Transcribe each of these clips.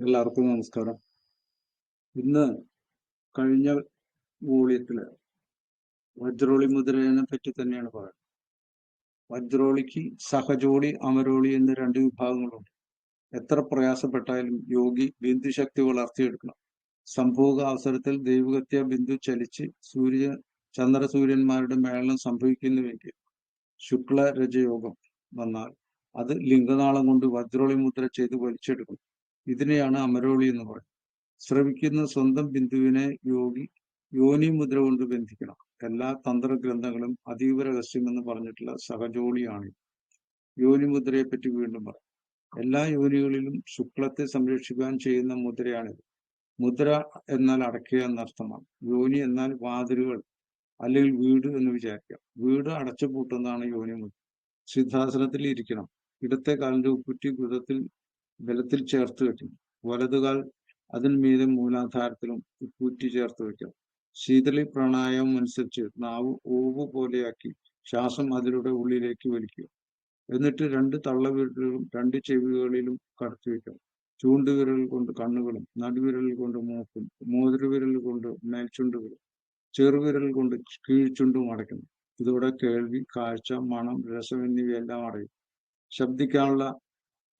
എല്ലാവർക്കും നമസ്കാരം. ഇന്ന് കഴിഞ്ഞ വോളിയത്തിൽ വജ്രോളി മുദ്രയെ പറ്റി തന്നെയാണ് പറയുന്നത്. വജ്രോളിക്ക് സഹജോളി അമരോളി എന്ന രണ്ട് വിഭാഗങ്ങളുണ്ട്. എത്ര പ്രയാസപ്പെട്ടാലും യോഗി ബിന്ദുശക്തി വളർത്തിയെടുക്കണം. സംഭോഗ അവസരത്തിൽ ദൈവകത്യ ബിന്ദു ചലിച്ച് സൂര്യ ചന്ദ്രസൂര്യന്മാരുടെ മേളനം സംഭവിക്കുന്നുവെങ്കിൽ ശുക്ല രജയോഗം വന്നാൽ അത് ലിംഗനാളം കൊണ്ട് വജ്രോളി മുദ്ര ചെയ്ത് വലിച്ചെടുക്കണം ഇതിനെയാണ് അമരോളി എന്ന് പറയുന്നത്. ശ്രവിക്കുന്ന സ്വന്തം ബിന്ദുവിനെ യോഗി യോനി മുദ്ര കൊണ്ട് ബന്ധിക്കണം. എല്ലാ തന്ത്രഗ്രന്ഥങ്ങളും അതീവ രഹസ്യമെന്ന് പറഞ്ഞിട്ടുള്ള സഹജോളിയാണ് യോനി മുദ്രയെ പറ്റി വീണ്ടും പറയും. എല്ലാ യോനികളിലും ശുക്ലത്തെ സംരക്ഷിക്കാൻ ചെയ്യുന്ന മുദ്രയാണിത്. മുദ്ര എന്നാൽ അടയ്ക്കുക എന്നർത്ഥമാണ് യോനി എന്നാൽ വാതിലുകൾ അല്ലെങ്കിൽ വീട് എന്ന് വിചാരിക്കാം വീട് അടച്ചു പൂട്ടുന്നതാണ് യോനി മുദ്ര. സിദ്ധാസനത്തിൽ ഇരിക്കണം. ഇടത്തെ കാലിന്റെ ഉപ്പുറ്റി ഗുദത്തിൽ ബലത്തിൽ ചേർത്ത് വെക്കും. വലതുകാൽ അതിന്മീതെ മൂലാധാരത്തിലും ഉപ്പൂറ്റി ചേർത്ത് വെക്കാം. ശീതളി പ്രാണായാമം അനുസരിച്ച് നാവ് ഓവ് പോലെയാക്കി ശ്വാസം അതിലൂടെ ഉള്ളിലേക്ക് വലിക്കുക എന്നിട്ട് രണ്ട് തള്ളവിരലുകളും രണ്ട് ചെവികളിലും കടത്തി വെക്കാം. ചൂണ്ടുവിരൽ കൊണ്ട് കണ്ണുകളും നടുവിരൽ കൊണ്ട് മൂക്കും മോതിരവിരൽ കൊണ്ട് മേൽചുണ്ടുകളും ചെറുവിരൽ കൊണ്ട് കീഴ്ചുണ്ടും അടയ്ക്കണം ഇതോടെ കേൾവി കാഴ്ച മണം രസം എന്നിവയെല്ലാം അടയും ശബ്ദിക്കാനുള്ള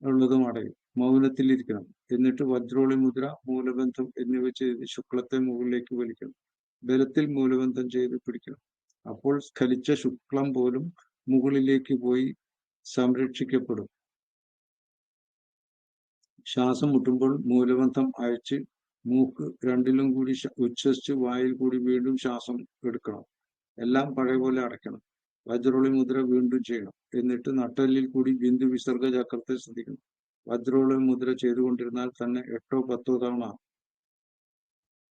ഉള്ളതും അടയും മൗനത്തിലിരിക്കണം. എന്നിട്ട് വജ്രോളി മുദ്ര മൂലബന്ധം എന്നിവ ചെയ്ത് ശുക്ലത്തെ മുകളിലേക്ക് വലിക്കണം. ബലത്തിൽ മൂലബന്ധം ചെയ്ത് പിടിക്കണം. അപ്പോൾ സ്ഖലിച്ച ശുക്ലം പോലും മുകളിലേക്ക് പോയി സംരക്ഷിക്കപ്പെടും. ശ്വാസം മുട്ടുമ്പോൾ മൂലബന്ധം അയച്ച് മൂക്ക് രണ്ടിലും കൂടി ഉച്ഛസിച്ച് വായിൽ കൂടി വീണ്ടും ശ്വാസം എടുക്കണം. എല്ലാം പഴയ പോലെ അടയ്ക്കണം. വജ്രോളി മുദ്ര വീണ്ടും ചെയ്യണം. എന്നിട്ട് നട്ടലിൽ കൂടി ബിന്ദു വിസർഗ ചക്രത്തെ ശ്രദ്ധിക്കണം. വജ്രോളി മുദ്ര ചെയ്തുകൊണ്ടിരുന്നാൽ തന്നെ എട്ടോ പത്തോ തവണ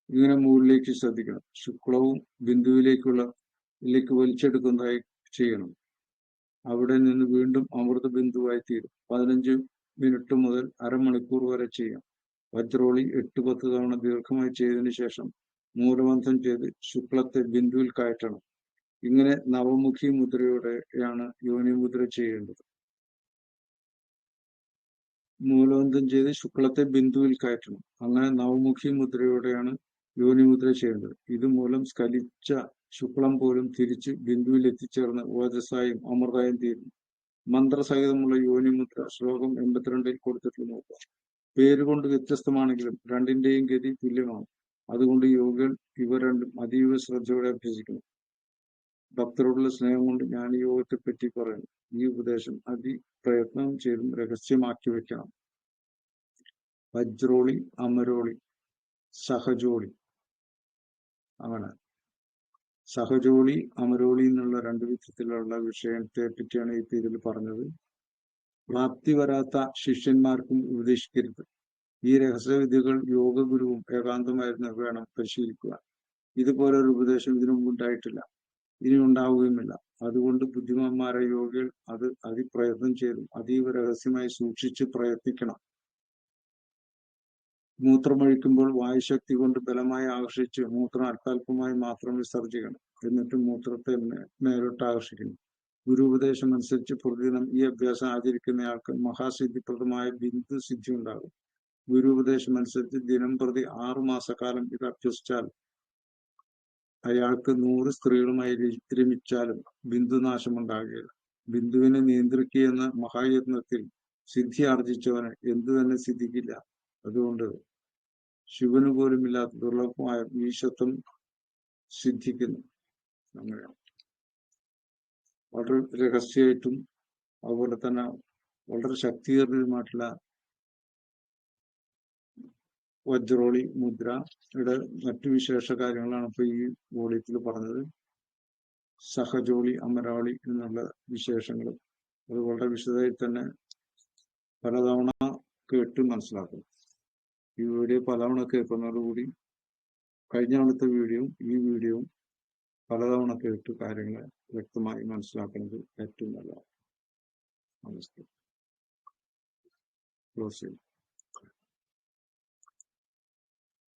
ഇങ്ങനെ മുകളിലേക്ക് ശ്രദ്ധിക്കണം. ശുക്ലവും ബിന്ദുവിലേക്കുള്ള ഇതിലേക്ക് വലിച്ചെടുക്കുന്നതായി ചെയ്യണം. അവിടെ നിന്ന് വീണ്ടും അമൃത ബിന്ദുവായി തീരും. പതിനഞ്ച് മിനിറ്റ് മുതൽ അരമണിക്കൂർ വരെ ചെയ്യാം. വജ്രോളി എട്ട് പത്ത് തവണ ദീർഘമായി ചെയ്തതിനു ശേഷം മൂലബന്ധം ചെയ്ത് ശുക്ലത്തെ ബിന്ദുവിൽ കയറ്റണം. ഇങ്ങനെ നവമുഖി മുദ്രയോടെയാണ് യോനി മുദ്ര ചെയ്യേണ്ടത്. മൂലവന്തം ചെയ്ത് ശുക്ലത്തെ ബിന്ദുവിൽ കയറ്റണം. അങ്ങനെ നവമുഖി മുദ്രയോടെയാണ് യോനി മുദ്ര ചെയ്യേണ്ടത് ഇതുമൂലം സ്കലിച്ച ശുക്ലം പോലും തിരിച്ച് ബിന്ദുവിൽ എത്തിച്ചേർന്ന് ഓജസായും അമൃതായും തീരുന്നു. മന്ത്രസഹിതമുള്ള യോനി മുദ്ര ശ്ലോകം എൺപത്തിരണ്ടിൽ കൊടുത്തിട്ടുള്ള നോക്കുക. പേരുകൊണ്ട് വ്യത്യസ്തമാണെങ്കിലും രണ്ടിന്റെയും ഗതി തുല്യമാണ്. അതുകൊണ്ട് യോഗികൾ ഇവ രണ്ടും അതീവ ശ്രദ്ധയോടെ അഭ്യസിക്കണം ഭക്തരോടുള്ള സ്നേഹം കൊണ്ട് ഞാൻ ഈ യോഗത്തെ പറ്റി പറയുന്നു. ഈ ഉപദേശം അതി പ്രയത്നം ചെയ്തും രഹസ്യമാക്കി വെക്കണം. വജ്രോളി അമരോളി സഹജോളി. അങ്ങനെ സഹജോളി അമരോളി എന്നുള്ള രണ്ട് വിധത്തിലുള്ള വിഷയത്തെ പറ്റിയാണ് ഈ ഇതിൽ പറഞ്ഞത്. പ്രാപ്തി വരാത്ത ശിഷ്യന്മാർക്കും ഉപദേശിക്കരുത്. ഈ രഹസ്യവിധികൾ യോഗ ഗുരുവും ഏകാന്തമായിരുന്നു വേണം പരിശീലിക്കുവാൻ. ഇതുപോലൊരു ഉപദേശം ഇതിനു മുമ്പ് ഉണ്ടായിട്ടില്ല. ഇനി ഉണ്ടാവുകയുമില്ല അതുകൊണ്ട് ബുദ്ധിമാന്മാരെ യോഗികൾ അത് അതിപ്രയത്നം ചെയ്തും. അതീവ രഹസ്യമായി സൂക്ഷിച്ച് പ്രയത്നിക്കണം. മൂത്രമൊഴിക്കുമ്പോൾ വായുശക്തി കൊണ്ട് ബലമായി ആകർഷിച്ച് മൂത്രം അല്പാൽപമായി മാത്രം വിസർജിക്കണം എന്നിട്ട് മൂത്രത്തെ മേലോട്ട് ആകർഷിക്കണം ഗുരു ഉപദേശം അനുസരിച്ച് പ്രതിദിനം ഈ അഭ്യാസം ആചരിക്കുന്നയാൾക്ക് മഹാസിദ്ധിപ്രദമായ ബിന്ദു സിദ്ധി ഉണ്ടാകും ഗുരു ഉപദേശം അനുസരിച്ച് ദിനം പ്രതി ആറു മാസക്കാലം ഇത് അഭ്യസിച്ചാൽ അയാൾക്ക് നൂറ് സ്ത്രീകളുമായി രമിച്ചാലും ബിന്ദുനാശം ഉണ്ടാകുകയില്ല ബിന്ദുവിനെ നിയന്ത്രിക്കുക എന്ന മഹായത്നത്തിൽ സിദ്ധി ആർജിച്ചവന് എന്തു തന്നെ സിദ്ധിക്കില്ല. അതുകൊണ്ട് ശിവന് പോലും ഇല്ലാത്ത ദുർലഭമായ ഈശത്വം സിദ്ധിക്കുന്നു. അങ്ങനെയാണ് വളരെ രഹസ്യമായിട്ടും അതുപോലെ തന്നെ വളരെ ശക്തിയേറിയതുമായിട്ടുള്ള വജ്രോളി മുദ്ര ഇവിടെ മറ്റു വിശേഷ കാര്യങ്ങളാണ് ഇപ്പൊ ഈ വോളിയത്തിൽ പറഞ്ഞത്. സഹജോളി അമരാളി എന്നുള്ള വിശേഷങ്ങൾ അത് വളരെ വിശദമായി തന്നെ പലതവണ കേട്ട് മനസ്സിലാക്കും ഈ വീഡിയോ പലതവണ കേൾക്കുന്നതോടുകൂടി കഴിഞ്ഞ തവണത്തെ വീഡിയോയും ഈ വീഡിയോയും പലതവണ കേട്ട് കാര്യങ്ങൾ വ്യക്തമായി മനസ്സിലാക്കുന്നത് ഏറ്റവും നല്ലതാണ്. നമസ്തേ. ക്ലോസ് ചെയ്യും